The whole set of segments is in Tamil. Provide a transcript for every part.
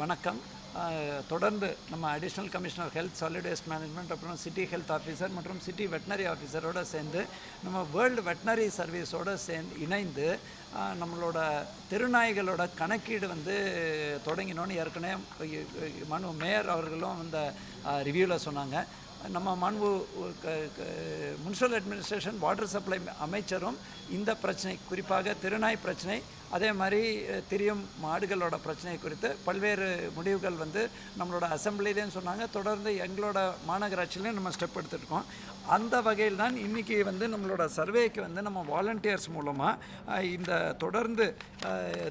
வணக்கம். தொடர்ந்து நம்ம additional commissioner health solid waste management அப்புறம் சிட்டி ஹெல்த் ஆஃபீஸர் மற்றும் சிட்டி வெட்டினரி ஆஃபீஸரோடு சேர்ந்து நம்ம வேர்ல்டு வெட்டினரி சர்வீஸோடு சேர்ந்து இணைந்து நம்மளோட திருநாய்களோட கணக்கீடு வந்து தொடங்கினோன்னு ஏற்கனவே மனு மேயர் அவர்களும் இந்த ரிவ்யூவில் சொன்னாங்க. நம்ம மாண்பு முனிசிபல் அட்மினிஸ்ட்ரேஷன் வாட்டர் சப்ளை அமைச்சரும் இந்த பிரச்சனை குறிப்பாக திருநாய் பிரச்சனை அதே மாதிரி திரியும் மாடுகளோட பிரச்சனை குறித்து பல்வேறு முடிவுகள் வந்து நம்மளோட அசம்பிளிலேயும் சொன்னாங்க. தொடர்ந்து எங்களோட மாநகராட்சியிலையும் நம்ம ஸ்டெப் எடுத்துருக்கோம் அந்த வகையில் தான் இன்றைக்கி வந்து நம்மளோட சர்வேக்கு வந்து நம்ம வாலண்டியர்ஸ் மூலமாக இந்த தொடர்ந்து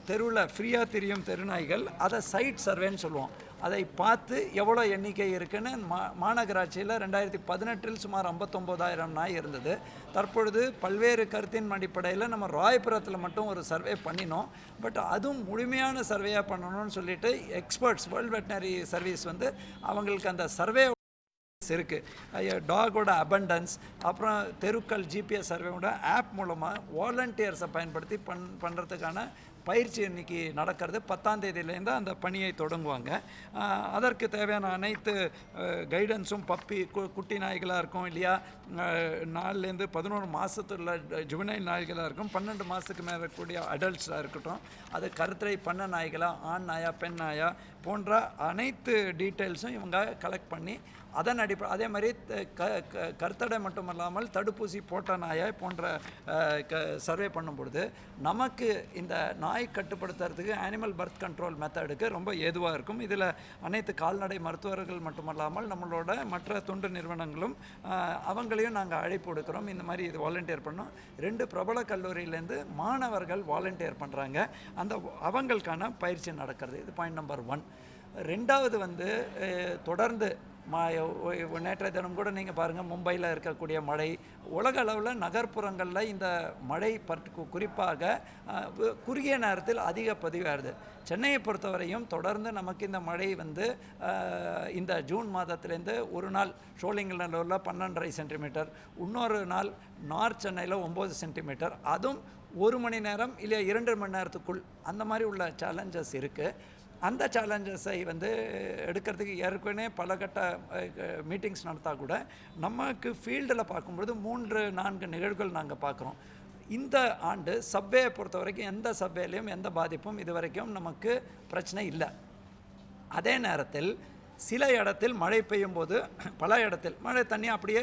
தெருவில் ஃப்ரீயாக திரியும் தெருநாய்கள் அதை சைட் சர்வேன்னு சொல்லுவோம். அதை பார்த்து எவ்வளோ எண்ணிக்கை இருக்குன்னு மா மாநகராட்சியில் ரெண்டாயிரத்தி பதினெட்டில் சுமார் ஐம்பத்தொம்போதாயிரம் நாய் இருந்தது. தற்பொழுது பல்வேறு கருத்தின் அடிப்படையில் நம்ம ராயபுரத்தில் மட்டும் ஒரு சர்வே பண்ணினோம். பட் அதுவும் முழுமையான சர்வேயாக பண்ணணும்னு சொல்லிட்டு எக்ஸ்பர்ட்ஸ் வேர்ல்ட் வெட்டினரி சர்வீஸ் வந்து அவங்களுக்கு அந்த சர்வே இருக்குது டாகோட அபண்டன்ஸ் அப்புறம் தெருக்கள் ஜிபிஎஸ் சர்வேவோட ஆப் மூலமாக வாலண்டியர்ஸை பயன்படுத்தி பண் பண்ணுறதுக்கான பயிற்சி இன்னைக்கு நடக்கிறது. பத்தாம் தேதியிலேருந்து அந்த பணியை தொடங்குவாங்க. அதற்கு தேவையான அனைத்து கைடன்ஸும் பப்பி கு குட்டி நாய்களாக இருக்கும் இல்லையா? நாலுலேருந்து பதினோரு மாதத்துள்ள ஜுவனைல் நாய்களாக இருக்கும். பன்னெண்டு மாதத்துக்கு மேலே இருக்கக்கூடிய அடல்ட்ஸாக இருக்கட்டும். அது கருத்தரை பண்ண நாய்களா ஆண் நாயா பெண் நாயா போன்ற அனைத்து டீட்டெயில்ஸும் இவங்க கலெக்ட் பண்ணி அதன் அடிப்படை அதே மாதிரி க கருத்தடை மட்டுமல்லாமல் தடுப்பூசி போட்ட நாயை போன்ற க சர்வே பண்ணும் பொழுது நமக்கு இந்த நாய் கட்டுப்படுத்துறதுக்கு அனிமல் பர்த் கண்ட்ரோல் மெத்தடுக்கு ரொம்ப ஏதுவாக இருக்கும். இதில் அனைத்து கால்நடை மருத்துவர்கள் மட்டுமல்லாமல் நம்மளோட மற்ற தொண்டு நிறுவனங்களும் அவங்களையும் நாங்கள் அழைப்பு கொடுக்குறோம் இந்த மாதிரி இது வாலண்டியர் பண்ணோம். ரெண்டு பிரபல கல்லூரியிலேருந்து மாணவர்கள் வாலண்டியர் பண்ணுறாங்க அந்த அவங்களுக்கான பயிற்சி நடக்கிறது. இது பாயிண்ட் நம்பர் ஒன் ரெண்டாவது வந்து தொடர்ந்து மா நேற்றைய தினம் கூட நீங்கள் பாருங்கள் மும்பையில் இருக்கக்கூடிய மழை உலக அளவில் நகர்ப்புறங்களில் இந்த மழை பற்று குறிப்பாக குறுகிய நேரத்தில் அதிக பதிவாகுது சென்னையை பொறுத்தவரையும் தொடர்ந்து நமக்கு இந்த மழை வந்து இந்த ஜூன் மாதத்துலேருந்து ஒரு நாள் ஷோலிங்கநல்லூரில் பன்னெண்டரை சென்டிமீட்டர் இன்னொரு நாள் நார்த் சென்னையில் ஒம்பது சென்டிமீட்டர் அதுவும் ஒரு மணி நேரம் இல்லை இரண்டு மணி நேரத்துக்குள் அந்த மாதிரி உள்ள சேலஞ்சஸ் இருக்குது அந்த சேலஞ்சஸை வந்து எடுக்கிறதுக்கு ஏற்கனவே பல கட்ட மீட்டிங்ஸ் நடத்தா கூட நமக்கு ஃபீல்டில் பார்க்கும்பொழுது மூன்று நான்கு நிகழ்வுகள் நாங்கள் பார்க்குறோம். இந்த ஆண்டு சப்வேயை பொறுத்த வரைக்கும் எந்த சப்வேலையும் எந்த பாதிப்பும் இது வரைக்கும் நமக்கு பிரச்சனை இல்லை. அதே நேரத்தில் சில இடத்தில் மழை பெய்யும் போது பல இடத்தில் மழை தண்ணி அப்படியே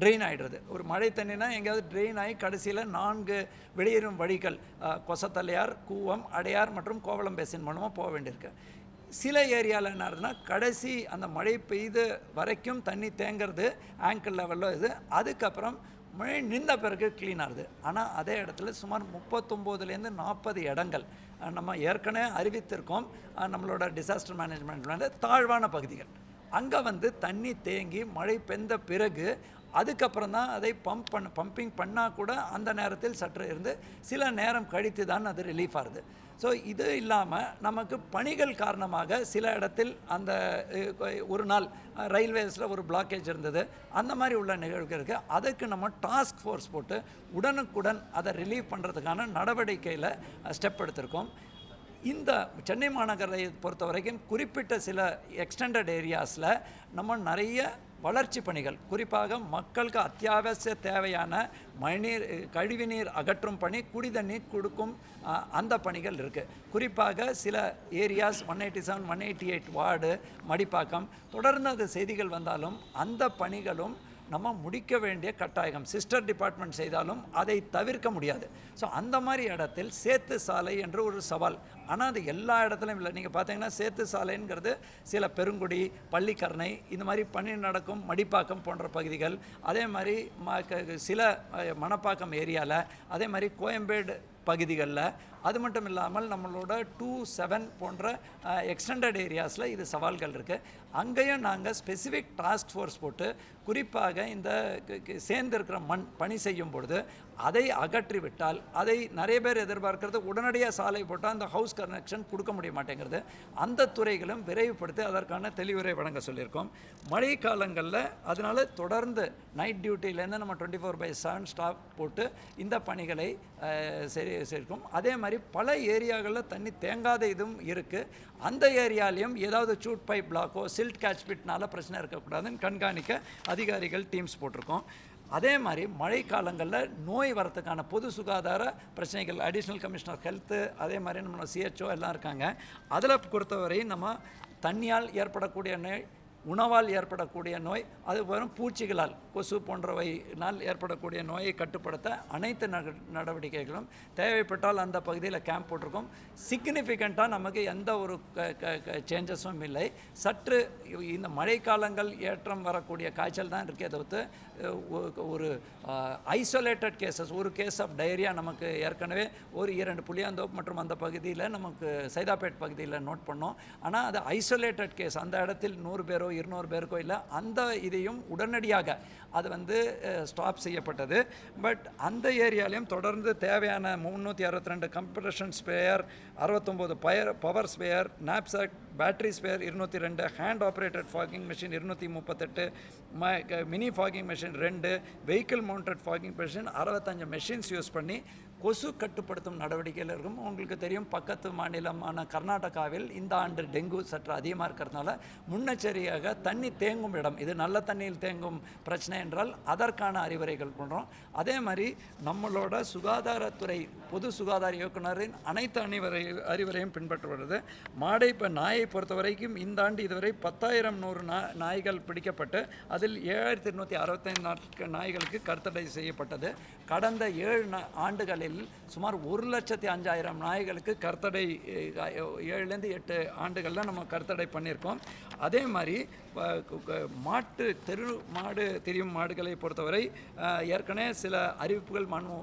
ட்ரெயின் ஆகிடுறது ஒரு மழை தண்ணினா எங்கேயாவது ட்ரெயின் ஆகி கடைசியில் நான்கு வெளியேறும் வழிகள் கொசத்தலையார் கூவம் அடையார் மற்றும் கோவளம் பேசின் மூலமாக போக வேண்டியிருக்கு. சில ஏரியாவில் என்ன ஆகுதுன்னா கடைசி அந்த மழை பெய்து வரைக்கும் தண்ணி தேங்கிறது ஆங்கிள் லெவலில் இது. அதுக்கப்புறம் மழை நின்ற பிறகு க்ளீன் ஆகுது. ஆனால் அதே இடத்துல சுமார் முப்பத்தொம்போதுலேருந்து நாற்பது இடங்கள் நம்ம ஏற்கனவே அறிவித்திருக்கோம். நம்மளோட டிசாஸ்டர் மேனேஜ்மெண்ட்ல தாழ்வான பகுதிகள். அங்கே வந்து தண்ணி தேங்கி மழை பெய்த பிறகு அதுக்கப்புறம் தான் அதை பம்ப் பண்ண பம்பிங் பண்ணால் கூட அந்த நேரத்தில் சற்று இருந்து சில நேரம் கழித்து தான் அது ரிலீஃப் ஆகுது. ஸோ இது இல்லாமல் நமக்கு பணிகள் காரணமாக சில இடத்தில் அந்த ஒரு நாள் ரயில்வேஸில் ஒரு பிளாக்கேஜ் இருந்தது. அந்த மாதிரி உள்ள நிகழ்வுகள் இருக்குது அதுக்கு நம்ம டாஸ்க் ஃபோர்ஸ் போட்டு உடனுக்குடன் அதை ரிலீவ் பண்ணுறதுக்கான நடவடிக்கையில் ஸ்டெப் எடுத்திருக்கோம். இந்த சென்னை மாநகரை பொறுத்த வரைக்கும் குறிப்பிட்ட சில எக்ஸ்டெண்டட் ஏரியாஸில் நம்ம நிறைய வளர்ச்சி பணிகள். குறிப்பாக மக்களுக்கு அத்தியாவசிய தேவையான மழைநீர் கழிவுநீர் அகற்றும் பணி குடிதண்ணீர் கொடுக்கும் அந்த பணிகள் இருக்குது குறிப்பாக சில areas one eighty seven one eighty eight ward Madipakkam தொடர்ந்து அது செய்திகள் வந்தாலும் அந்த பணிகளும் நம்ம முடிக்க வேண்டிய கட்டாயம். சிஸ்டர் டிபார்ட்மெண்ட் செய்தாலும் அதை தவிர்க்க முடியாது. ஸோ அந்த மாதிரி இடத்தில் சேத்து சாலை என்று ஒரு சவால். ஆனால் அது எல்லா இடத்துலையும் இல்லை. நீங்கள் பார்த்தீங்கன்னா சேத்து சாலைங்கிறது சில பெருங்குடி பள்ளிக்கரணை இந்த மாதிரி பணி நடக்கும் மடிப்பாக்கம் போன்ற பகுதிகள். அதே மாதிரி ம க- சில மணப்பாக்கம் ஏரியாவில் அதே மாதிரி கோயம்பேடு பகுதிகளில். அது மட்டும் இல்லாமல் நம்மளோட டூ செவன் போன்ற எக்ஸ்டெண்டட் ஏரியாஸில் இது சவால்கள் இருக்குது அங்கேயும் நாங்கள் ஸ்பெசிஃபிக் டாஸ்க் ஃபோர்ஸ் போட்டு குறிப்பாக இந்த க- சேர்ந்திருக்கிற மண் பணி செய்யும் பொழுது அதை அகற்றி விட்டால் அதை நிறைய பேர் எதிர்பார்க்கிறது உடனடியாக சாலை போட்டால் அந்த ஹவுஸ் கனெக்ஷன் கொடுக்க முடிய மாட்டேங்கிறது. அந்த துறைகளும் விரைவுபடுத்தி அதற்கான தெளிவுரை வழங்க சொல்லியிருக்கோம். மழை காலங்களில் அதனால் தொடர்ந்து நைட் டியூட்டிலேருந்து நம்ம twenty four by seven staff போட்டு இந்த பணிகளை சரி செய்யிருக்கோம் அதே மாதிரி பல ஏரியாக்களில் தண்ணி தேங்காத இதுவும் இருக்குது அந்த ஏரியாலையும் ஏதாவது சூட் பைப் பிளாக்கோ சில்ட் கேட்ச் பிட்னால பிரச்சனை இருக்கக்கூடாதுன்னு கண்காணிக்க அதிகாரிகள் டீம்ஸ் போட்டிருக்கோம். அதே மாதிரி மழை காலங்களில் நோய் வரத்துக்கான பொது சுகாதார பிரச்சனைகள் அடிஷ்னல் கமிஷனர் ஹெல்த்து அதே மாதிரி நம்ம சிஹெச்ஓ எல்லாம் இருக்காங்க. அதில் பொறுத்தவரை நம்ம தண்ணியால் ஏற்படக்கூடிய நோய் உணவால் ஏற்படக்கூடிய நோய் அது வரும் பூச்சிகளால் கொசு போன்றவையினால் ஏற்படக்கூடிய நோயை கட்டுப்படுத்த அனைத்து நடவடிக்கைகளும் தேவைப்பட்டால் அந்த பகுதியில் கேம்ப் போட்டிருக்கோம். சிக்னிஃபிகண்ட்டாக நமக்கு எந்த ஒரு சேஞ்சஸும் இல்லை. சற்று இந்த மழைக்காலங்கள் ஏற்றம் வரக்கூடிய காய்ச்சல் தான் இருக்கே தவிர்த்து ஒரு ஐசோலேட்டட் கேசஸ் ஒரு கேஸ் ஆஃப் டைரியா நமக்கு ஏற்கனவே ஒரு இரண்டு புளியாந்தோப் மற்றும் அந்த பகுதியில் நமக்கு சைதாப்பேட் பகுதியில் நோட் பண்ணோம். ஆனால் அது ஐசோலேட்டட் கேஸ் அந்த இடத்தில் நூறு பேரோ இருநூறு பேருக்கோ இல்லை அந்த இதையும் உடனடியாக அது வந்து ஸ்டாப் செய்யப்பட்டது. பட் அந்த ஏரியாலையும் தொடர்ந்து தேவையான முந்நூற்றி அறுபத்தி ரெண்டு கம்ப்ரஷன் ஸ்பேயர் அறுபத்தொம்போது பயர் power sprayer knapsack battery sprayer இருநூற்றி ரெண்டு ஹேண்ட் ஆப்ரேட்டட் ஃபாகிங் மிஷின் இருநூற்றி முப்பத்தெட்டு ம மினி ஃபாகிங் மிஷின் ரெண்டு வெஹிக்கிள் மவுண்டட் ஃபாகிங் மிஷின் அறுபத்தஞ்சு மெஷின்ஸ் யூஸ் பண்ணி கொசு கட்டுப்படுத்தும் நடவடிக்கையில் இருக்கும். உங்களுக்கு தெரியும் பக்கத்து மாநிலமான கர்நாடகாவில் இந்த ஆண்டு டெங்கு சற்று அதிகமாக இருக்கிறதுனால முன்னெச்சரிக்கையாக தண்ணி தேங்கும் இடம். இது நல்ல தண்ணியில் தேங்கும் பிரச்சனை என்றால் அதற்கான அறிவுரைகள் பண்ணுறோம் அதே மாதிரி நம்மளோட சுகாதாரத்துறை பொது சுகாதார இயக்குனரின் அனைத்து அணிவரை அறிவுரையும் பின்பற்றுவது மாடை இப்போ நாயை பொறுத்த வரைக்கும் இந்த ஆண்டு இதுவரை பத்தாயிரம் நூறு நா நாய்கள் பிடிக்கப்பட்டு அதில் ஏழாயிரத்தி இருநூற்றி அறுபத்தைந்து நாட்கள் நாய்களுக்கு கருத்தடை செய்யப்பட்டது. கடந்த ஏழு நா- நாட்டில் சுமார் ஒரு லட்சத்தி அஞ்சாயிரம் நாய்களுக்கு கருத்தடை ஏழுலேருந்து எட்டு ஆண்டுகளில் நம்ம கருத்தடை பண்ணியிருக்கோம். அதே மாதிரி மாட்டு தெரு மாடு திரியும் மாடுகளை பொறுத்தவரை ஏற்கனவே சில அறிவிப்புகள் மனு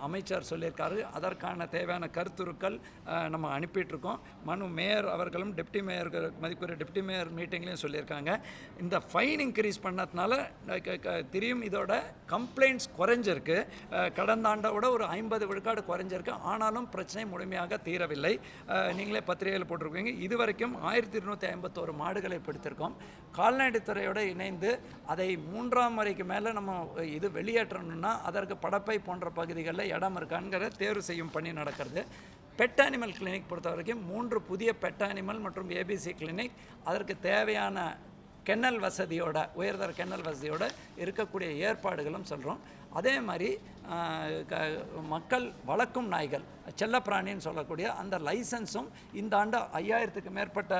அமைச்சர் சொல்லியிருக்காரு. அதற்கான தேவையான கருத்துருக்கள் நம்ம அனுப்பிட்டுருக்கோம். மனு மேயர் அவர்களும் டெப்டி மேயர் மதிப்புரிய டெப்டி மேயர் மீட்டிங்லேயும் சொல்லியிருக்காங்க. இந்த ஃபைன் இன்க்ரீஸ் பண்ணதுனால தெரியும் க- திரியும் இதோட கம்ப்ளைண்ட்ஸ் குறைஞ்சிருக்கு. கடந்த ஆண்டை விட ஒரு ஐம்பது விழுக்காடு குறைஞ்சிருக்கு. ஆனாலும் பிரச்சனை முழுமையாக தீரவில்லை. நீங்களே பத்திரிகையில் போட்டிருக்கீங்க. இதுவரைக்கும் ஆயிரத்தி இருநூற்றி ஐம்பத்தோரு மாடுகளை பிடித்திருக்கோம். கால்நடைத்துறையோடு இணைந்து அதை மூன்றாம் முறைக்கு மேலே நம்ம இது வெளியேற்றணும்னா அதற்கு படப்பை போன்ற பகுதிகளில் இடம் இருக்காங்கிற தேர்வு செய்யும் பணி நடக்கிறது. பெட் அனிமல் கிளினிக் பொறுத்த வரைக்கும் மூன்று புதிய பெட் அனிமல் மற்றும் ஏபிசி கிளினிக் அதற்கு தேவையான கென்னல் வசதியோட உயர்தர கென்னல் வசதியோட இருக்கக்கூடிய ஏற்பாடுகளும் சொல்கிறோம் அதே மாதிரி மக்கள் வளர்க்கும் நாய்கள் செல்லப்பிராணின்னு சொல்லக்கூடிய அந்த லைசன்ஸும் இந்த ஆண்டு ஐயாயிரத்துக்கு மேற்பட்ட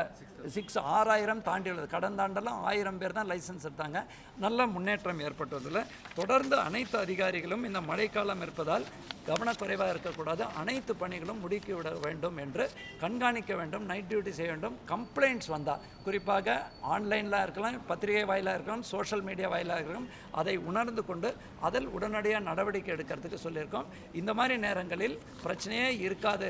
சிக்ஸ் ஆறாயிரம் தாண்டி உள்ளது. கடந்த ஆண்டெல்லாம் ஆயிரம் பேர் தான் லைசன்ஸ் எடுத்தாங்க. நல்ல முன்னேற்றம் ஏற்பட்டதில் தொடர்ந்து அனைத்து அதிகாரிகளும் இந்த மழைக்காலம் இருப்பதால் கவனக்குறைவாக இருக்கக்கூடாது. அனைத்து பணிகளும் முடுக்கி விட வேண்டும் என்று கண்காணிக்க வேண்டும். நைட் டியூட்டி செய்ய வேண்டும். கம்ப்ளைண்ட்ஸ் வந்தால் குறிப்பாக ஆன்லைனில் இருக்கலாம் பத்திரிகை வாயிலாக இருக்கலாம் சோஷியல் மீடியா வாயிலாக இருக்கலாம் அதை உணர்ந்து கொண்டு அதில் உடனடியாக நடவடிக்கை எடுக்கிறதுக்கு சொல்லியிருக்கோம். இந்த மாதிரி நேரங்களில் பிரச்சனையே இருக்காது.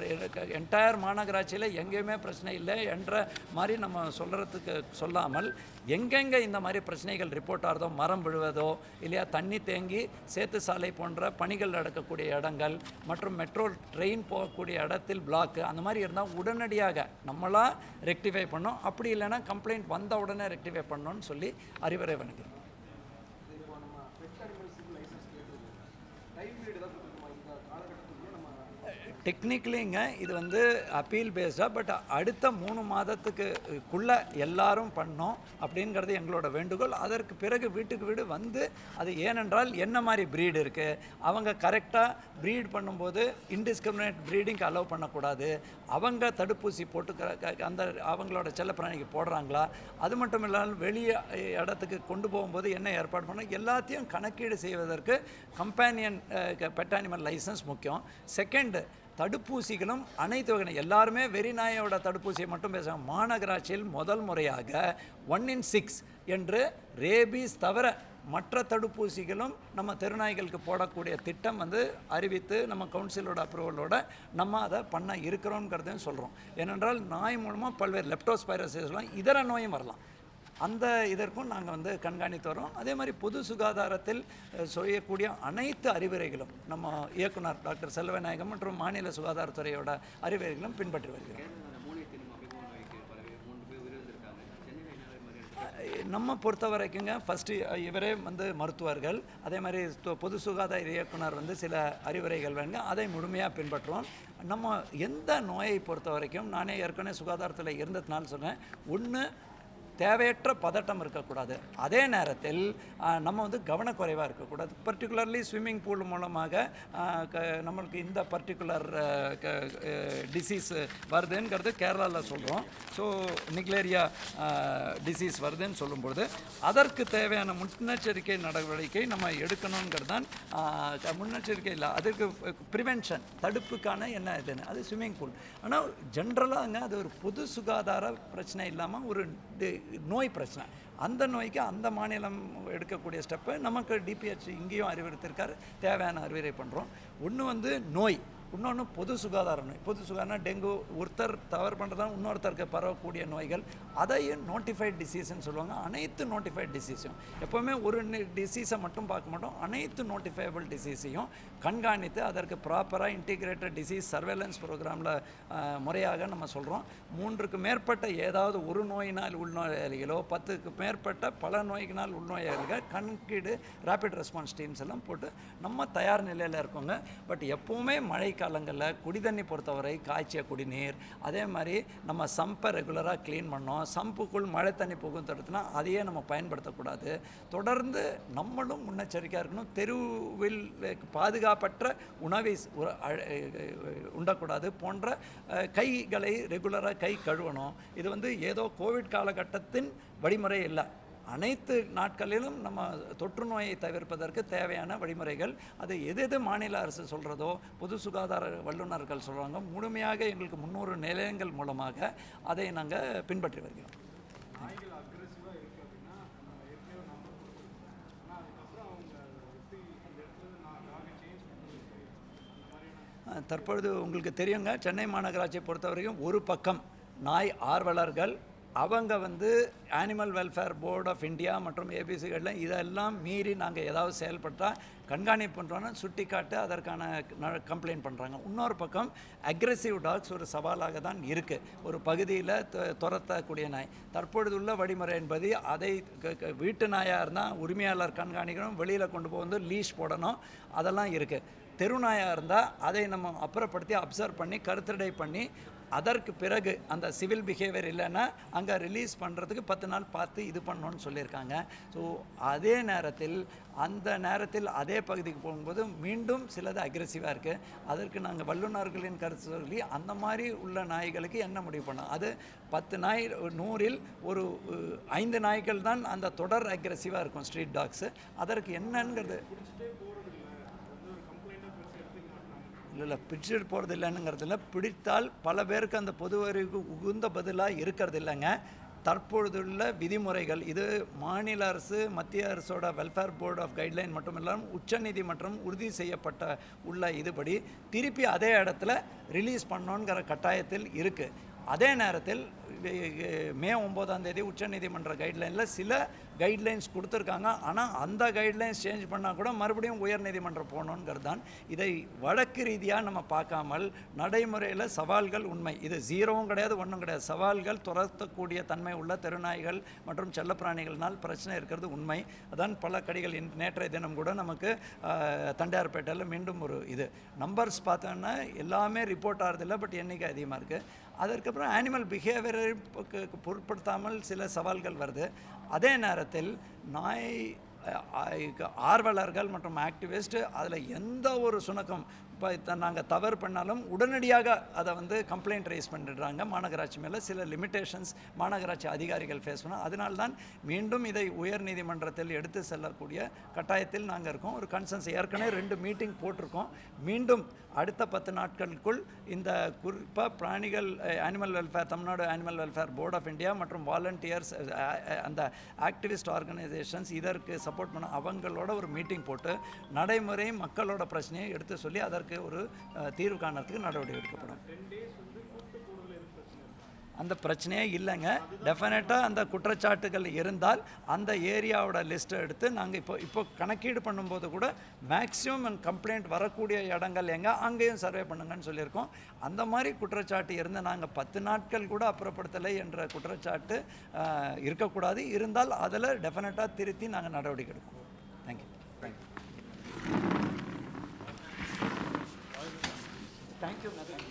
என்டையர் மாநகராட்சியில் எங்கேயுமே பிரச்சனை இல்லை என்ற மாதிரி நம்ம சொல்கிறதுக்கு சொல்லாமல் எங்கெங்கே இந்த மாதிரி பிரச்சனைகள் ரிப்போர்ட் ஆகிறதோ மரம் விழுவதோ இல்லையா தண்ணி தேங்கி சேத்து சாலை போன்ற பணிகள் நடக்கக்கூடிய இடங்கள் மற்றும் மெட்ரோ ட்ரெயின் போகக்கூடிய இடத்தில் பிளாக்கு அந்த மாதிரி இருந்தால் உடனடியாக நம்மளாக ரெக்டிஃபை பண்ணோம் அப்படி இல்லைன்னா கம்ப்ளைண்ட் வந்த உடனே ரெக்டிஃபை பண்ணோன்னு சொல்லி அறிவுரை வழங்குகிறோம் டெக்னிக்கலிங்க இது வந்து அப்பீல் பேஸ்டாக பட் அடுத்த மூணு மாதத்துக்குள்ளே எல்லாரும் பண்ணோம் அப்படிங்கிறது எங்களோட வேண்டுகோள். அதற்கு பிறகு வீட்டுக்கு வீடு வந்து அது ஏனென்றால் என்ன மாதிரி ப்ரீடு இருக்குது அவங்க கரெக்டாக ப்ரீட் பண்ணும்போது இன்டிஸ்கிரிமினேட் ப்ரீடிங் அலோவ் பண்ணக்கூடாது. அவங்க தடுப்பூசி போட்டு அந்த அவங்களோட செல்லப்பிராணிக்கு போடுறாங்களா? அது மட்டும் இல்லாமல் வெளியே இடத்துக்கு கொண்டு போகும்போது என்ன ஏற்பாடு பண்ணணும் எல்லாத்தையும் கணக்கீடு செய்வதற்கு கம்பேனியன் பெட் அனிமல் லைசன்ஸ் முக்கியம். செகண்ட் தடுப்பூசிகளும் அனைத்து வகையான எல்லாருமே வெறிநாயோட தடுப்பூசியை மட்டும் பேசுகிறாங்க மாநகராட்சியில் முதல் முறையாக ஒன் இன் சிக்ஸ் என்று ரேபீஸ் தவிர மற்ற தடுப்பூசிகளும் நம்ம தெருநாய்களுக்கு போடக்கூடிய திட்டம் வந்து அறிவித்து நம்ம கவுன்சிலோட அப்ரூவலோட நம்ம அதை பண்ண இருக்கிறோங்கிறதையும் சொல்கிறோம் ஏனென்றால் நாய் மூலமாக பல்வேறு லெப்டோஸ்பைரசிஸ்லாம் இதர நோயும் வரலாம். அந்த இதற்கும் நாங்கள் வந்து கண்காணித்து வரோம் அதே மாதிரி பொது சுகாதாரத்தில் செய்யக்கூடிய அனைத்து அறிவுரைகளும் நம்ம இயக்குனர் டாக்டர் செல்வநாயகம் மற்றும் மாநில சுகாதாரத்துறையோட அறிவுரைகளும் பின்பற்றி வருகிறோம். நம்ம பொறுத்த வரைக்குங்க ஃபஸ்ட்டு இவரே வந்து மருத்துவர்கள். அதே மாதிரி பொது சுகாதார இயக்குனர் வந்து சில அறிவுரைகள் வேணுங்க. அதை முழுமையாக பின்பற்றுவோம். நம்ம எந்த நோயை பொறுத்த வரைக்கும் நானே ஏற்கனவே சுகாதாரத்தில் இருந்ததுனால சொன்னேன். ஒன்று தேவையற்ற பதட்டம் இருக்கக்கூடாது. அதே நேரத்தில் நம்ம வந்து கவனக்குறைவாக இருக்கக்கூடாது. பர்டிகுலர்லி ஸ்விம்மிங் பூல் மூலமாக க நம்மளுக்கு இந்த பர்டிகுலர் டிசீஸ் வருதுங்கிறது கேரளாவில் சொல்கிறோம் ஸோ நிக்லேரியா டிசீஸ் வருதுன்னு சொல்லும்பொழுது அதற்கு தேவையான முன்னெச்சரிக்கை நடவடிக்கை நம்ம எடுக்கணுங்கிறது தான் முன்னெச்சரிக்கை இல்லை. அதற்கு ப்ரிவென்ஷன் தடுப்புக்கான என்ன இதுன்னு அது ஸ்விம்மிங் பூல் ஆனால் ஜென்ரலாங்க அது ஒரு பொது சுகாதார பிரச்சனை இல்லாமல் ஒரு நோய் பிரச்சனை. அந்த நோய்க்கு அந்த மாநிலம் எடுக்கக்கூடிய ஸ்டெப்பை நமக்கு டிபிஹெச் இங்கேயும் அறிவுறுத்திருக்காரு. தேவையான அறிவுரை பண்ணுறோம் ஒன்று வந்து நோய். இன்னொன்று பொது சுகாதார நோய் பொது சுகாதாரம் டெங்கு ஒருத்தர் தவறு பண்ணுறதா இன்னொருத்தருக்கு பரவக்கூடிய நோய்கள் அதையும் நோட்டிஃபைட் டிசீஸ்ன்னு சொல்லுவாங்க. அனைத்து நோட்டிஃபைட் டிசீஸும் எப்போவுமே ஒரு டிசீஸை மட்டும் பார்க்க மாட்டோம். அனைத்து நோட்டிஃபைபிள் டிசீஸையும் கண்காணித்து அதற்கு ப்ராப்பராக இன்டிகிரேட்டட் டிசீஸ் சர்வேலன்ஸ் ப்ரோக்ராமில் முறையாக நம்ம சொல்கிறோம் மூன்றுக்கு மேற்பட்ட ஏதாவது ஒரு நோயினால் உள்நோயாளிகளோ பத்துக்கு மேற்பட்ட பல நோய்யினால் உள்நோயாளிகள் கணக்கீடு ரேபிட் ரெஸ்பான்ஸ் டீம்ஸ் எல்லாம் போட்டு நம்ம தயார் நிலையில் இருக்கோங்க. பட் எப்போவுமே மழை காலங்களில் குடி தண்ணி பொறுத்தவரை காய்ச்சிய குடிநீர் அதே மாதிரி நம்ம சம்பை ரெகுலராக க்ளீன் பண்ணோம். சம்புக்குள் மழை தண்ணி போகும் தடுத்துனா அதையே நம்ம பயன்படுத்தக்கூடாது. தொடர்ந்து நம்மளும் முன்னெச்சரிக்கையாக இருக்கணும். தெருவில் பாதுகாப்பற்ற உணவை உண்டக்கூடாது. போன்ற கைகளை ரெகுலராக கை கழுவணும். இது வந்து ஏதோ கோவிட் காலகட்டத்தின் வழிமுறை இல்லை. அனைத்து நாட்களிலும் நம்ம தொற்று நோயை தவிர்ப்பதற்கு தேவையான வழிமுறைகள். அது எது எது மாநில அரசு சொல்கிறதோ பொது சுகாதார வல்லுநர்கள் சொல்கிறாங்க முழுமையாக எங்களுக்கு முந்நூறு நிலையங்கள் மூலமாக அதை நாங்கள் பின்பற்றி வருகிறோம். தற்பொழுது உங்களுக்கு தெரியுங்க சென்னை மாநகராட்சியை பொறுத்த வரைக்கும் ஒரு பக்கம் நாய் ஆர்வலர்கள் அவங்க வந்து animal welfare board of India மற்றும் ஏபிசிகளில் இதெல்லாம் மீறி நாங்கள் ஏதாவது செயல்பட்டால் கண்காணிப்பு பண்ணுறோன்னு சுட்டி காட்டு அதற்கான கம்ப்ளைண்ட் பண்ணுறாங்க இன்னொரு பக்கம் அக்ரெசிவ் டாக்ஸ் ஒரு சவாலாக தான் இருக்குது ஒரு பகுதியில் துரத்தக்கூடிய நாய். தற்பொழுது உள்ள வழிமுறை என்பது அதை க- வீட்டு நாயாக இருந்தால் உரிமையாளர் கண்காணிக்கணும் வெளியில் கொண்டு போய் வந்து லீஷ் போடணும் அதெல்லாம் இருக்குது தெருநாயாக இருந்தால் அதை நம்ம அப்புறப்படுத்தி அப்சர்வ் பண்ணி கருத்தடை பண்ணி அதற்கு பிறகு அந்த சிவில் பிஹேவியர் இல்லைன்னா அங்கே ரிலீஸ் பண்ணுறதுக்கு பத்து நாள் பார்த்து இது பண்ணணும்னு சொல்லியிருக்காங்க. ஸோ அதே நேரத்தில் அந்த நேரத்தில் அதே பகுதிக்கு போகும்போது மீண்டும் சிலது அக்ரெசிவாக இருக்குது அதற்கு நாங்கள் வல்லுநர்களின் கருத்து சொல்லி அந்த மாதிரி உள்ள நாய்களுக்கு என்ன முடிவு பண்ணோம்? அது பத்து நாய் நூறில் ஒரு ஐந்து நாய்கள் தான் அந்த தொடர் அக்ரெசிவாக இருக்கும் ஸ்ட்ரீட் டாக்ஸு அதற்கு என்னங்கிறது இல்லை இல்லை பிடிச்சிட்டு போகிறது இல்லைன்னுங்கிறது இல்லை பிடித்தால் பல பேருக்கு அந்த பொது அறிவுக்கு உகுந்த பதிலாக இருக்கிறது இல்லைங்க. தற்பொழுதுள்ள விதிமுறைகள் இது மாநில அரசு மத்திய அரசோட வெல்ஃபேர் போர்டு ஆஃப் கைட்லைன் மட்டும் இல்லாமல் உச்சநீதிமன்றம் உறுதி செய்யப்பட்ட உள்ள இதுபடி திருப்பி அதே இடத்துல ரிலீஸ் பண்ணணுங்கிற கட்டாயத்தில் இருக்குது அதே நேரத்தில் மே ஒம்போதாம் தேதி உச்சநீதிமன்ற கைட்லைனில் சில கைட்லைன்ஸ் கொடுத்துருக்காங்க. ஆனால் அந்த கைட்லைன்ஸ் சேஞ்ச் பண்ணால் கூட மறுபடியும் உயர்நீதிமன்றம் போகணுங்கிறது தான் இதை வழக்கு ரீதியாக நம்ம பார்க்காமல் நடைமுறையில் சவால்கள் உண்மை. இது ஜீரோவும் கிடையாது ஒன்றும் கிடையாது. சவால்கள் துரத்தக்கூடிய தன்மை உள்ள தெருநாய்கள் மற்றும் செல்லப்பிராணிகள்னால் பிரச்சனை இருக்கிறது உண்மை. அதான் பல கடிகள் இன் நேற்றைய தினம் கூட நமக்கு தண்டையார்பேட்டையில் மீண்டும் ஒரு இது. நம்பர்ஸ் பார்த்தோன்னா எல்லாமே ரிப்போர்ட் ஆகிறதில்ல பட் எண்ணிக்கை அதிகமாக இருக்குது அதற்கப்புறம் ஆனிமல் பிஹேவியரை பொருட்படுத்தாமல் சில சவால்கள் வருது. அதே நேரத்தில் நாய் ஆர்வலர்கள் மற்றும் ஆக்டிவிஸ்ட் அதில் எந்த ஒரு சுணக்கம் இப்போ நாங்கள் தவறு பண்ணாலும் உடனடியாக அதை வந்து கம்ப்ளைண்ட் ரைஸ் பண்ணிடுறாங்க. மாநகராட்சி மேலே சில லிமிட்டேஷன்ஸ் மாநகராட்சி அதிகாரிகள் ஃபேஸ் பண்ணோம் அதனால தான் மீண்டும் இதை உயர் நீதிமன்றத்தில் எடுத்து செல்லக்கூடிய கட்டாயத்தில் நாங்கள் இருக்கோம். ஒரு கன்சன்ஸ் ஏற்கனவே ரெண்டு மீட்டிங் போட்டிருக்கோம். மீண்டும் அடுத்த பத்து நாட்களுக்குள் இந்த குறிப்பாக பிராணிகள் animal welfare Tamil Nadu animal welfare board of India மற்றும் வாலண்டியர்ஸ் அந்த ஆக்டிவிஸ்ட் ஆர்கனைசேஷன்ஸ் இதற்கு சப்போர்ட் பண்ண அவங்களோட ஒரு மீட்டிங் போட்டு நடைமுறை மக்களோட பிரச்சனையை எடுத்து சொல்லி அதற்கு ஒரு தீர்வு காணறதுக்கு நடவடிக்கை எடுக்கப்படும். அந்த பிரச்சனையே இல்லைங்க. டெஃபினட்டாக அந்த குற்றச்சாட்டுகள் இருந்தால் அந்த ஏரியாவோட லிஸ்ட்டை எடுத்து நாங்கள் இப்போ இப்போ கணக்கீடு பண்ணும்போது கூட மேக்ஸிமம் கம்ப்ளைண்ட் வரக்கூடிய இடங்கள் எங்கே? அங்கேயும் சர்வே பண்ணுங்கன்னு சொல்லியிருக்கோம். அந்த மாதிரி குற்றச்சாட்டு இருந்து நாங்கள் பத்து நாட்கள் கூட அப்புறப்படுத்தலை என்ற குற்றச்சாட்டு இருக்கக்கூடாது. இருந்தால் அதில் டெஃபினட்டாக திருத்தி நாங்கள் நடவடிக்கை எடுப்போம். Thank you, Nathan.